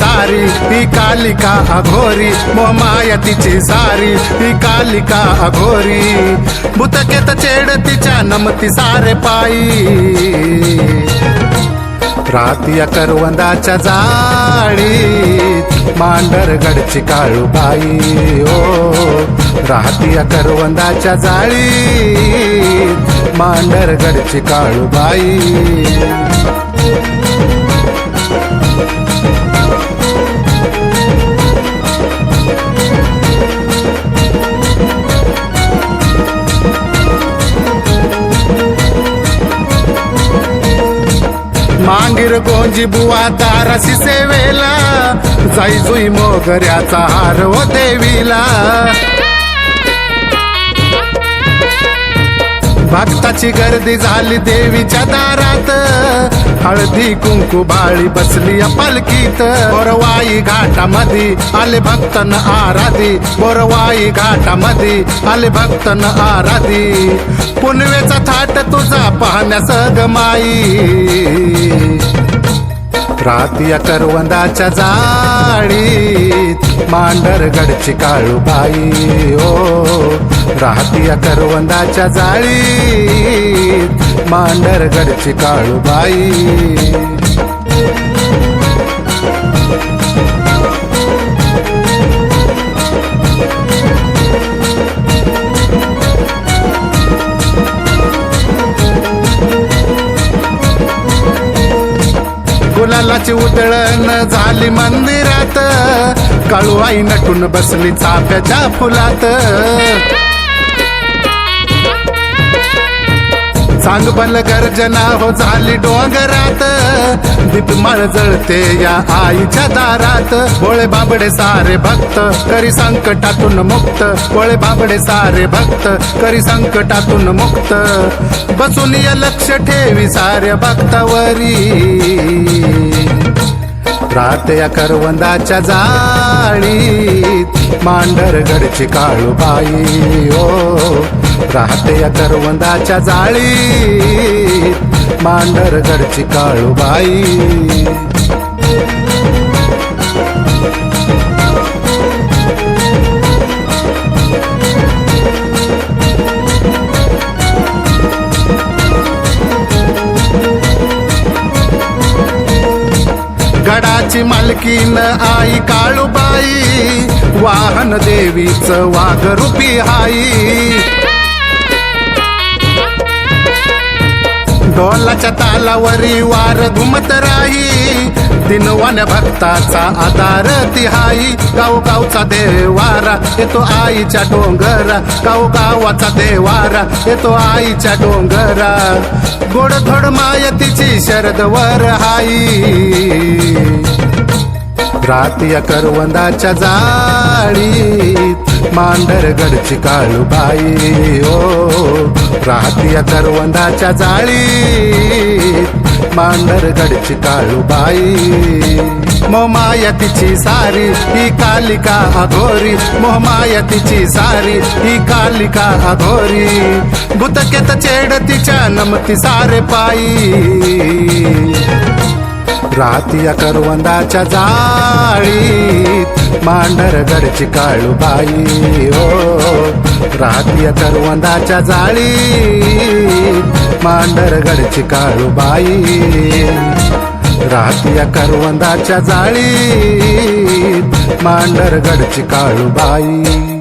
ही कालिका अघोरी मोमाया तिची सारी ही कालिका अघोरी. भूतकेत चेड तिच्या नमती सारे पायी. रातिया करवंदाच्या जाळीत मांडरगडची काळूबाई ओ राहतिया करवंदाच्या जाळीत मांडरगडची काळूबाई मांगीर गोंजी बुवा दारासी सेवेला. जाई जुई मोगऱ्याचा हार हो देवीला. भक्ताची गर्दी झाली देवीच्या दारात. हळदी कुंकू बाळी बसली पालखीत. बोरवाई घाटामध्ये आले भक्तन आराधी. बोरवाई घाटामध्ये आले भक्तन आराधी. पुनवेचा थाट तुझा पाहण्यास गमाई. रातिया करवंदाच्या जाळीत मांडरगडची काळूबाई ओ राहतिया करवंदाच्या जाळीत मांडरगडची काळूबाई. फुलालाची उधळण झाली मंदिरात. काळूआई नटून बसली चाफ्याच्या फुलात. सांग बल गर्जना हो झाली डोंगरात. दीपमाळ जळते या आईच्या दारात. भोळे बाबडे सारे भक्त करी संकटातून मुक्त. भोळे बाबडे सारे भक्त करी संकटातून मुक्त. बसून या लक्ष ठेवी साऱ्या भक्तावरी. रात या करवंदाच्या जाळीत. मांढरगडची काळूबाई ओ. राष्ट्रीय करवंदाच्या जाळी मांढरगडची काळूबाई. गडाची मालकीन आई काळूबाई वाहन देवीच वाघ रूपी ढोलाच्या तालावरी वार घुमत राही. दिनवान भक्ताचा आधार तिहाई. गाव गावचा देवारा येतो आईच्या डोंगरा. गाव गावाचा देवारा येतो आईच्या डोंगरा. गोड थोड मायतीची शरदवर हाई. रातिया करवंदाच्या जा जाळीत मांडरगडची काळूबाई ओ रातिया करवंदाच्या जाळीत मांडरगडची काळूबाई. मोमायतीची सारी ही कालिका अघोरी. मोमायतीची सारी ही कालिका अघोरी. भूतकेत चेड तिच्या नमती सारे पायी. रातिया करवंदाच्या जाळीत मांडरगडची काळूबाई ओ रातिया करवंदाच्या जाळीत मांडरगडची काळूबाई. रातिया करवंदाच्या जाळीत मांडरगडची काळूबाई.